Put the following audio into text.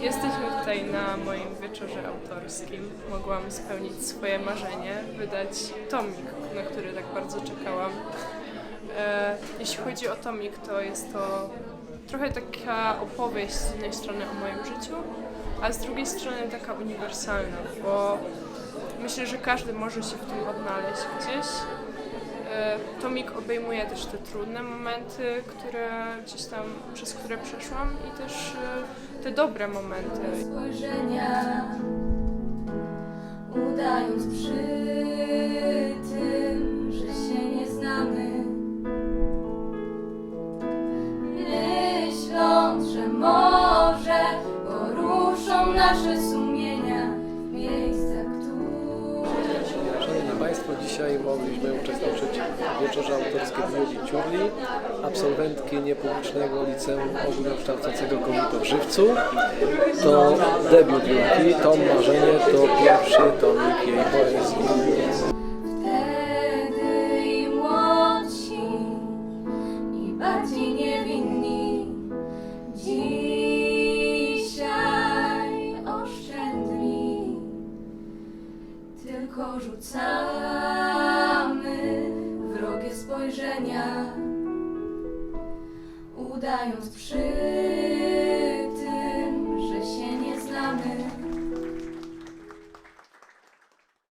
Jesteśmy tutaj na moim wieczorze autorskim. Mogłam spełnić swoje marzenie, wydać tomik, na który tak bardzo czekałam. E, jeśli chodzi o tomik, to jest to trochę taka opowieść z jednej strony o moim życiu, a z drugiej strony taka uniwersalna, bo myślę, że każdy może się w tym odnaleźć gdzieś. E, Tomik obejmuje też te trudne momenty, które gdzieś tam, przez które przeszłam i też e, te dobre momenty. spojrzenia, udając przy nasze sumienia w miejscach, które Szanowni Państwo, dzisiaj mogliśmy uczestniczyć w wieczorze autorskim Julii Ciurli, absolwentki niepublicznego liceum ogólnokształcącego Komuto w Żywcu. To debiut Julki, tom Marzenie to pierwszy tomik jej poezji. Tylko rzucamy wrogie spojrzenia, udając przy